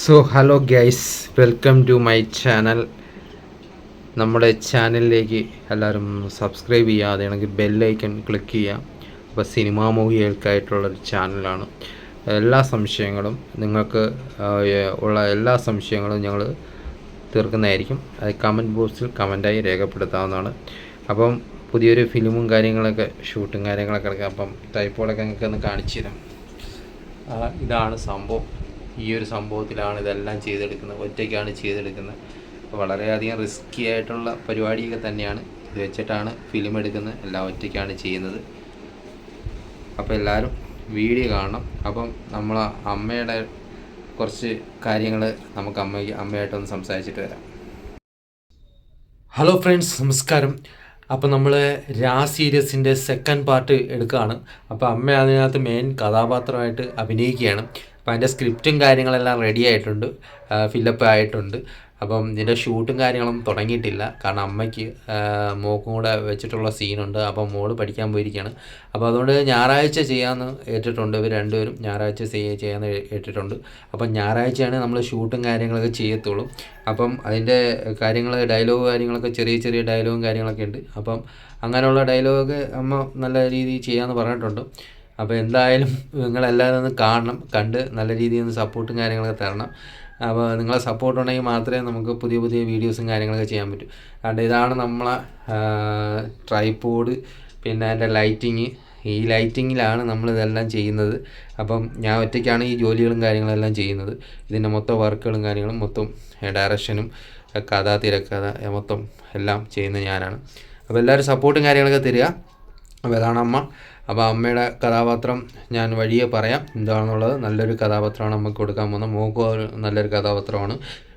So hello guys welcome to my channel നമ്മുടെ ചാനലിലേക്ക് എല്ലാവരും സബ്സ്ക്രൈബ് ചെയ്യാതെയാണെങ്കിൽ ബെല്ലൈക്കൺ ക്ലിക്ക് ചെയ്യുക. അപ്പോൾ സിനിമാ മൂവികൾക്കായിട്ടുള്ളൊരു ചാനലാണ് എല്ലാ സംശയങ്ങളും നിങ്ങൾക്ക് ഉള്ള എല്ലാ സംശയങ്ങളും ഞങ്ങൾ തീർക്കുന്നതായിരിക്കും. അത് കമന്റ് ബോക്സിൽ കമന്റായി രേഖപ്പെടുത്താവുന്നതാണ്. അപ്പം പുതിയൊരു ഫിലിമും കാര്യങ്ങളൊക്കെ ഷൂട്ടും കാര്യങ്ങളൊക്കെ എടുക്കാം. അപ്പം ടൈപ്പോളൊക്കെ നിങ്ങൾക്ക് ഒന്ന് കാണിച്ചു തരാം. ഇതാണ് സംഭവം. ഈ ഒരു സംഭവത്തിലാണ് ഇതെല്ലാം ചെയ്തെടുക്കുന്നത് ഒറ്റയ്ക്കാണ് ചെയ്തെടുക്കുന്നത്. വളരെയധികം റിസ്ക്കി ആയിട്ടുള്ള പരിപാടിയൊക്കെ തന്നെയാണ്. ഇത് വെച്ചിട്ടാണ് ഫിലിം എടുക്കുന്നത്. എല്ലാം ഒറ്റയ്ക്കാണ് ചെയ്യുന്നത്. അപ്പോൾ എല്ലാവരും വീഡിയോ കാണണം. അപ്പം നമ്മൾ അമ്മയുടെ കുറച്ച് കാര്യങ്ങൾ നമുക്ക് അമ്മയ്ക്ക് അമ്മയായിട്ടൊന്ന് സംസാരിച്ചിട്ട് വരാം. ഹലോ ഫ്രണ്ട്സ് നമസ്കാരം. അപ്പോൾ നമ്മൾ രാ സീരീസിന്റെ സെക്കൻഡ് പാർട്ട് എടുക്കുകയാണ്. അപ്പോൾ അമ്മ അതിനകത്ത് മെയിൻ കഥാപാത്രമായിട്ട് അഭിനയിക്കുകയാണ്. അപ്പോൾ അതിന്റെ സ്ക്രിപ്റ്റും കാര്യങ്ങളെല്ലാം റെഡി ആയിട്ടുണ്ട്. ഫില്ലപ്പ് ആയിട്ടുണ്ട്. അപ്പം ഇതിന്റെ ഷൂട്ടും കാര്യങ്ങളും തുടങ്ങിയിട്ടില്ല. കാരണം അമ്മയ്ക്ക് മോക്കും കൂടെ വെച്ചിട്ടുള്ള സീനുണ്ട് അപ്പം മോൾ പഠിക്കാൻ പോയിരിക്കുകയാണ് അപ്പോൾ അതുകൊണ്ട് ഞായറാഴ്ച ചെയ്യാമെന്ന് ഏറ്റിട്ടുണ്ട്. ഇവർ രണ്ടുപേരും ഞായറാഴ്ച ചെയ്യ- ചെയ്യാമെന്ന് ഏറ്റിട്ടുണ്ട്. അപ്പം ഞായറാഴ്ചയാണ് നമ്മൾ ഷൂട്ടും കാര്യങ്ങളൊക്കെ ചെയ്യത്തുള്ളൂ. അപ്പം അതിന്റെ കാര്യങ്ങൾ ഡയലോഗ് കാര്യങ്ങളൊക്കെ ചെറിയ ചെറിയ ഡയലോഗും കാര്യങ്ങളൊക്കെ ഉണ്ട്. അപ്പം അങ്ങനെയുള്ള ഡയലോഗൊക്കെ അമ്മ നല്ല രീതിയിൽ ചെയ്യാമെന്ന് പറഞ്ഞിട്ടുണ്ട്. അപ്പോൾ എന്തായാലും നിങ്ങളെല്ലാവരും ഒന്ന് കാണണം കണ്ട് നല്ല രീതിയിൽ ഒന്ന് സപ്പോർട്ടും കാര്യങ്ങളൊക്കെ തരണം. അപ്പോൾ നിങ്ങളെ സപ്പോർട്ട് ഉണ്ടെങ്കിൽ മാത്രമേ നമുക്ക് പുതിയ പുതിയ വീഡിയോസും കാര്യങ്ങളൊക്കെ ചെയ്യാൻ പറ്റൂ. കാരണം ഇതാണ് നമ്മളെ ട്രൈപോഡ് പിന്നെ അതിന്റെ ലൈറ്റിങ് ഈ ലൈറ്റിങ്ങിലാണ് നമ്മളിതെല്ലാം ചെയ്യുന്നത്. അപ്പം ഞാൻ ഒറ്റയ്ക്കാണ് ഈ ജോലികളും കാര്യങ്ങളെല്ലാം ചെയ്യുന്നത്. ഇതിന്റെ മൊത്തം വർക്കുകളും കാര്യങ്ങളും മൊത്തം ഡയറക്ഷനും കഥ തിരക്കഥ മൊത്തം എല്ലാം ചെയ്യുന്നത് ഞാനാണ്. അപ്പോൾ എല്ലാവരും സപ്പോർട്ടും കാര്യങ്ങളൊക്കെ തരിക. അപ്പോൾ അതാണ് അമ്മ. അപ്പോൾ അമ്മയുടെ കഥാപാത്രം ഞാൻ വഴിയെ പറയാം. എന്താണെന്നുള്ളത് നല്ലൊരു കഥാപാത്രമാണ് നമുക്ക് കൊടുക്കാൻ പോകുന്നത്. മോക്കും നല്ലൊരു കഥാപാത്രമാണ്.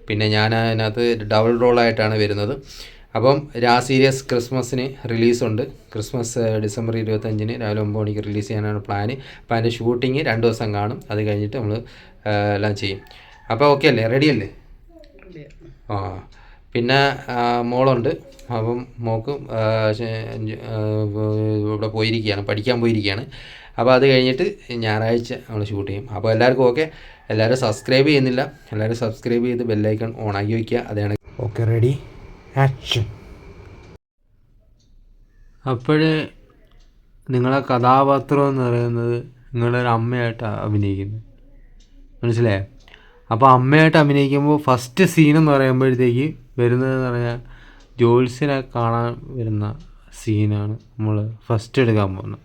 പിന്നെ ഞാൻ അതിനകത്ത് ഡബിൾ റോളായിട്ടാണ് വരുന്നത്. അപ്പം രാ സീരിയസ് ക്രിസ്മസിന് റിലീസുണ്ട് ക്രിസ്മസ് ഡിസംബർ ഇരുപത്തഞ്ചിന് രാവിലെ ഒമ്പത് മണിക്ക് റിലീസ് ചെയ്യാനാണ് പ്ലാൻ അപ്പോൾ അതിന്റെ ഷൂട്ടിങ് രണ്ട് ദിവസം കാണും. അത് കഴിഞ്ഞിട്ട് നമ്മൾ എല്ലാം ചെയ്യും. അപ്പോൾ ഓക്കെ അല്ലേ? റെഡി അല്ലേ? ആ. പിന്നെ മോളുണ്ട്. അപ്പം മോക്ക് ഇവിടെ പോയിരിക്കുകയാണ് പഠിക്കാൻ പോയിരിക്കുകയാണ്. അപ്പോൾ അത് കഴിഞ്ഞിട്ട് ഞായറാഴ്ച നമ്മൾ ഷൂട്ട് ചെയ്യും. അപ്പോൾ എല്ലാവർക്കും ഓക്കെ. എല്ലാവരും സബ്സ്ക്രൈബ് ചെയ്യുന്നില്ല. എല്ലാവരും സബ്സ്ക്രൈബ് ചെയ്ത് ബെല്ലൈക്കൺ ഓണാക്കി വയ്ക്കുക. അതാണ് ഓക്കെ റെഡി. ആക്ഷൻ. അപ്പോഴേ നിങ്ങളെ കഥാപാത്രം എന്ന് പറയുന്നത് നിങ്ങളൊരു അമ്മയായിട്ടാണ് അഭിനയിക്കുന്നത്. മനസ്സിലായോ? അപ്പോൾ അമ്മയായിട്ട് അഭിനയിക്കുമ്പോൾ ഫസ്റ്റ് സീൻ എന്ന് പറയുമ്പോഴത്തേക്ക് വരുന്നതെന്ന് പറഞ്ഞാൽ ജോത്സ്യനെ കാണാൻ വരുന്ന സീനാണ് നമ്മൾ ഫസ്റ്റ് എടുക്കാൻ പോകുന്നത്.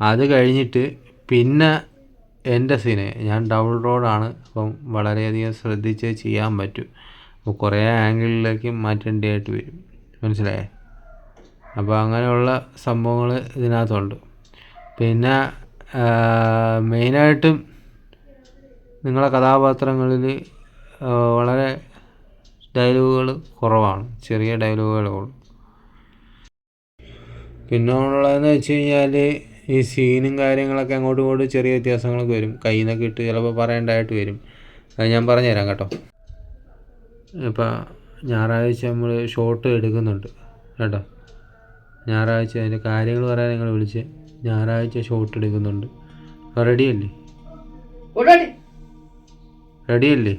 അത് കഴിഞ്ഞിട്ട് പിന്നെ എന്റെ സീന് ഞാൻ ഡബിൾ റോഡാണ് അപ്പം വളരെയധികം ശ്രദ്ധിച്ച് ചെയ്യാൻ പറ്റും. അപ്പോൾ കുറേ ആംഗിളിലേക്ക് മാറ്റേണ്ടതായിട്ട് വരും. മനസ്സിലായേ? അപ്പോൾ അങ്ങനെയുള്ള സംഭവങ്ങൾ ഇതിനകത്തുണ്ട്. പിന്നെ മെയിനായിട്ടും നിങ്ങളെ കഥാപാത്രങ്ങളിൽ വളരെ ഡയലോഗുകൾ കുറവാണ്. ചെറിയ ഡയലോഗുകളേ ഉള്ളൂ. പിന്നെ ഉള്ളതെന്ന് വെച്ച് കഴിഞ്ഞാൽ ഈ സീനും കാര്യങ്ങളൊക്കെ അങ്ങോട്ടും ഇങ്ങോട്ടും ചെറിയ വ്യത്യാസങ്ങളൊക്കെ വരും. കയ്യിൽ നിന്നൊക്കെ ഇട്ട് ചിലപ്പോൾ പറയേണ്ടതായിട്ട് വരും. അത് ഞാൻ പറഞ്ഞുതരാം കേട്ടോ. ഇപ്പം ഞായറാഴ്ച നമ്മൾ ഷോട്ട് എടുക്കുന്നുണ്ട് കേട്ടോ. ഞായറാഴ്ച അതിന്റെ കാര്യങ്ങൾ പറയാൻ നിങ്ങൾ വിളിച്ച് ഞായറാഴ്ച ഷോട്ട് എടുക്കുന്നുണ്ട്. റെഡിയല്ലേ റെഡിയല്ലേ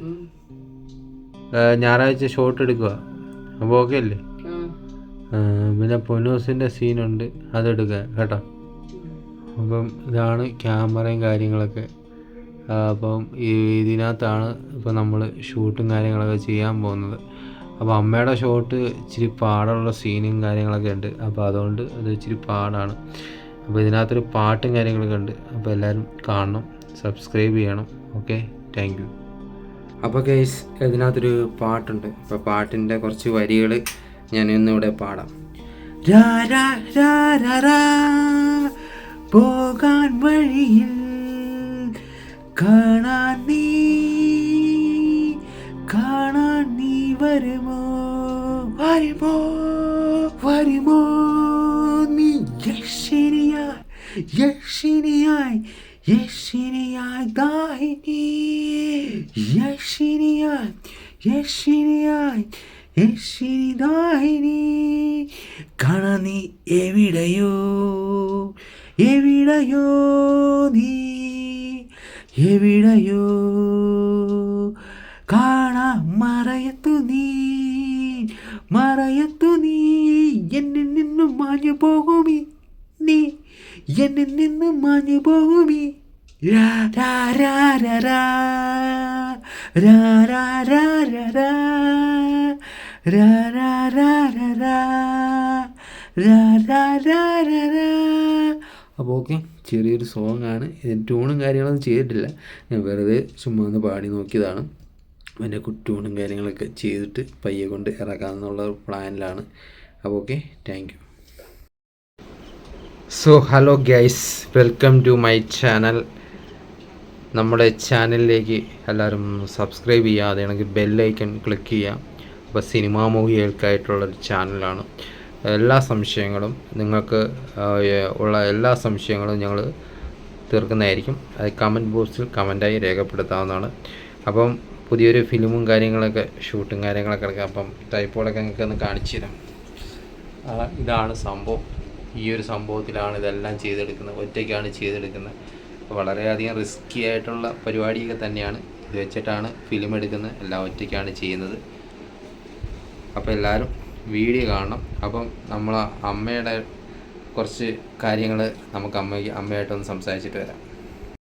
ഞായറാഴ്ച ഷോട്ട് എടുക്കുക അപ്പോൾ ഓക്കെ അല്ലേ? പിന്നെ പൊന്നൂസിന്റെ സീനുണ്ട് അതെടുക്കുക കേട്ടോ. അപ്പം ഇതാണ് ക്യാമറയും കാര്യങ്ങളൊക്കെ. അപ്പം ഈ ഇതിനകത്താണ് ഇപ്പം നമ്മൾ ഷൂട്ടും കാര്യങ്ങളൊക്കെ ചെയ്യാൻ പോകുന്നത്. അപ്പോൾ അമ്മയുടെ ഷോട്ട് ഇച്ചിരി പാടുള്ള സീനും കാര്യങ്ങളൊക്കെ ഉണ്ട്. അപ്പോൾ അതുകൊണ്ട് അത് ഇച്ചിരി പാടാണ്. അപ്പോൾ ഇതിനകത്തൊരു പാട്ടും കാര്യങ്ങളൊക്കെ ഉണ്ട്. അപ്പോൾ എല്ലാവരും കാണണം. സബ്സ്ക്രൈബ് ചെയ്യണം. ഓക്കെ താങ്ക് യു അപ്പോൾ കേസ് ഇതിനകത്തൊരു പാട്ടുണ്ട്. അപ്പോൾ പാട്ടിന്റെ കുറച്ച് വരികൾ ഞാൻ ഇന്നിവിടെ പാടാം. പോകാൻ വഴിയിൽ കാണാൻ നീ കാണാൻ നീ വരുമോ? വരുമോ? വരുമോ? നീ 예시니야 나이니 예시니야 예시니야 예시니 나이니 കാണാനീ എവിടെയോ? എവിടെയോ നീ? എവിടെയോ? കാണാ മറയത്തു നീ. മറയത്തു നീ എന്നിൽ നിന്നും മാഞ്ഞു പോകുമീ നീ എന്നിൽ അപ്പോൾ ഓക്കെ ചെറിയൊരു സോങ് ആണ് ഇതിന് ട്യൂണും കാര്യങ്ങളൊന്നും ചെയ്തിട്ടില്ല ഞാൻ വെറുതെ ചുമ്മാ ഒന്ന് പാടി നോക്കിയതാണ് പിന്നെ കുട്ടൂണും കാര്യങ്ങളൊക്കെ ചെയ്തിട്ട് പയ്യെ കൊണ്ട് ഇറക്കാമെന്നുള്ള പ്ലാനിലാണ് അപ്പോൾ okay thank you so hello guys welcome to my channel നമ്മുടെ ചാനലിലേക്ക് എല്ലാവരും സബ്സ്ക്രൈബ് ചെയ്യാതെയാണെങ്കിൽ ബെല്ലൈക്കൺ ക്ലിക്ക് ചെയ്യാം അപ്പോൾ സിനിമാ മൂവികൾക്കായിട്ടുള്ളൊരു ചാനലാണ് എല്ലാ സംശയങ്ങളും നിങ്ങൾക്ക് ഉള്ള എല്ലാ സംശയങ്ങളും ഞങ്ങൾ തീർക്കുന്നതായിരിക്കും. അത് കമന്റ് ബോക്സിൽ കമന്റായി രേഖപ്പെടുത്താവുന്നതാണ്. അപ്പം പുതിയൊരു ഫിലിമും കാര്യങ്ങളൊക്കെ ഷൂട്ടും കാര്യങ്ങളൊക്കെ അപ്പം ടൈപ്പുകളൊക്കെ നിങ്ങൾക്ക് ഒന്ന് കാണിച്ചു തരാം. ഇതാണ് സംഭവം. ഈ ഒരു സംഭവത്തിലാണ് ഇതെല്ലാം ചെയ്തെടുക്കുന്നത് ഒറ്റയ്ക്കാണ് ചെയ്തെടുക്കുന്നത്. അപ്പോൾ വളരെയധികം റിസ്ക്കി ആയിട്ടുള്ള പരിപാടിയൊക്കെ തന്നെയാണ്. ഇത് വെച്ചിട്ടാണ് ഫിലിം എടുക്കുന്നത്. എല്ലാം ഒറ്റയ്ക്കാണ് ചെയ്യുന്നത്. അപ്പോൾ എല്ലാവരും വീഡിയോ കാണണം. അപ്പം നമ്മൾ അമ്മയുടെ കുറച്ച് കാര്യങ്ങൾ നമുക്ക് അമ്മയ്ക്ക് അമ്മയായിട്ടൊന്ന് സംസാരിച്ചിട്ട് വരാം.